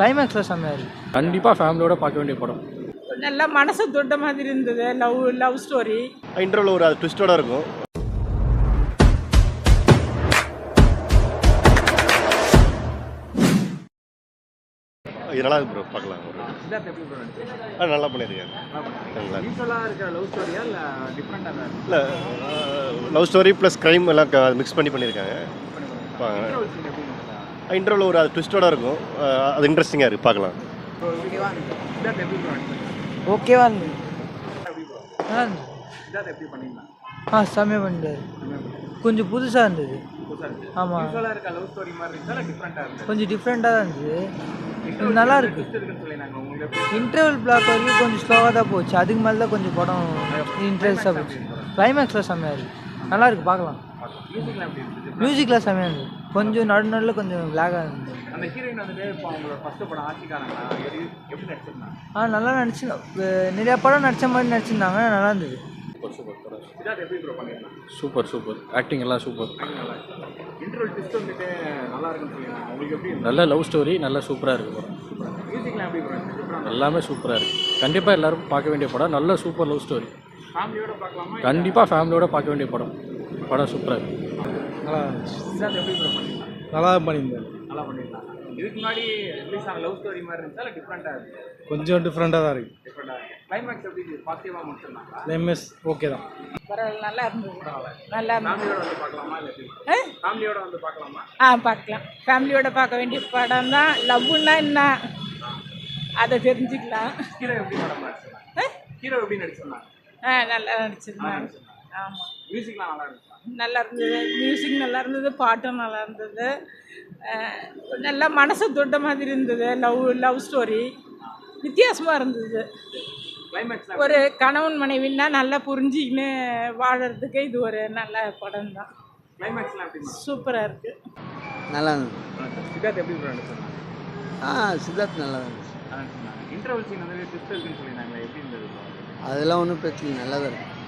கிளைமேக்ஸில் செம்மையாக இருக்குது கண்டிப்பாக ஃபேமிலியோட பார்க்க வேண்டிய படம். நல்லா மனசை தொட்ட மாதிரி இருந்தது லவ் லவ் ஸ்டோரி இன்டர்வல் ஒரு ட்விஸ்டோட இருக்கும். இது நல்லா இருக்கு ப்ரோ பார்க்கலாம். ஒரு நல்லா பண்ணியிருக்காங்க. இல்லை லவ் ஸ்டோரி ப்ளஸ் க்ரைம் எல்லாம் மிக்ஸ் பண்ணி பண்ணியிருக்காங்க. இன்டர்வல் ஒரு அது ட்விஸ்டோட இருக்கும். அது இன்ட்ரெஸ்டிங்காக இருக்குது பார்க்கலாம். ஓகேவா இருந்தது ஆ செம்மையாக பண்ணிட்டாரு. கொஞ்சம் புதுசாக இருந்தது. ஆமாம் கொஞ்சம் டிஃப்ரெண்ட்டாக தான் இருந்தது. நல்லா இருக்கு. இன்டர்வல் பிளாக் வரைக்கும் கொஞ்சம் ஸ்லோவாக தான் போச்சு. அதுக்கு மேலே தான் கொஞ்சம் படம் இன்ட்ரெஸ்டாக போச்சு. கிளைமேக்ஸில் செம்மையாக இருக்கு. நல்லா இருக்கு பார்க்கலாம். மியூசிக்லாம் செம்மையாக இருந்தது கொஞ்சம் நடு நடுவில் கொஞ்சம் லேகாக இருந்தது. அந்த ஹீரோயின் வந்துட்டு இப்போ அவங்களோட ஃபர்ஸ்ட் படம் ஆட்சிக்காரங்களா? எப்படி எப்படி நடிச்சிருந்தாங்க? ஆ நல்லா நடிச்சு நிறையா படம் நடித்த மாதிரி நடிச்சிருந்தாங்க. நல்லா இருந்தது. சூப்பர் சூப்பர் படம் சித்தார்த் எப்படி ப்ரோ பண்ணியிருந்தாங்க சூப்பர் சூப்பர் ஆக்டிங் எல்லாம் சூப்பர் இன்டர்வல் ட்விஸ்ட் வந்துட்டு நல்லா இருக்குன்னு சொல்லியிருந்தாங்க. உங்களுக்கு எப்படி இருந்தது? நல்ல லவ் ஸ்டோரி நல்லா சூப்பராக இருக்கு படம் மியூசிக்லாம் எப்படி ப்ரோ இருந்துச்சு எல்லாமே சூப்பராக இருக்குது கண்டிப்பாக எல்லாரும் பார்க்க வேண்டிய படம் நல்ல சூப்பர் லவ் ஸ்டோரி ஃபேமிலியோட பார்க்கலாமா? கண்டிப்பாக ஃபேமிலியோட பார்க்க வேண்டிய படம். படம் சூப்பராக இருக்குது நல்லா எப்படி ப்ரோ பண்ணியிருந்தாங்க நல்லா பண்ணியிருந்தாரு நல்லா பண்ணியிருந்தாங்க இதுக்கு முன்னாடி ரிலீஸ் ஆன லவ் ஸ்டோரி மாதிரி இருந்துச்சா இல்லை டிஃப்ரெண்ட்டாக இருந்துச்சு கொஞ்சம் டிஃப்ரெண்ட்டாக தான் இருக்குது டிஃப்ரெண்ட்டாக இருக்கு. கிளைமேக்ஸ் எப்படி பாசிட்டிவாக முடிச்சிருந்தாங்க எம்எஸ் ஓகே தான். பரவாயில்ல நல்லா இருந்தது. நல்லா ஃபேமிலியோட வந்து பார்க்கலாமா இல்லை? ஃபேமிலியோட வந்து பார்க்கலாமா? ஆ பார்க்கலாம். ஃபேமிலியோட பார்க்க வேண்டிய படம் தான் லவ்னா என்ன? அதை தெரிஞ்சுக்கலாம். ஹீரோ எப்படி படம் நடிச்சிருந்தாங்க ஹீரோ எப்படி நடிச்சிருந்தாங்க ஆ நல்லா நடிச்சிருந்தாங்க ஆமாம் மியூசிக்லாம் நல்லா இருந்துச்சா? நல்லா இருந்தது. மியூசிக் நல்லா இருந்தது பாட்டும் நல்லா இருந்தது. நல்லா மனசை தொட்ட மாதிரி இருந்தது. லவ் லவ் ஸ்டோரி வித்தியாசமாக இருந்தது. ஒரு கணவன் மனைவின்னா நல்லா புரிஞ்சுக்கின்னு வாழறதுக்கு இது ஒரு நல்ல படம் தான் சூப்பராக இருக்குது நல்லா இருந்தது. சித்தார்த் எப்படி ஆ சித்தார்த் நல்லா இருந்துச்சு. இன்டர்வல் சீன் வந்து ட்விஸ்ட் இருக்குன்னு சொல்லியிருந்தாங்களே எப்படி இருந்தது? அதெல்லாம் ஒன்றும் பிரச்சனை நல்லா தான் இருக்கு.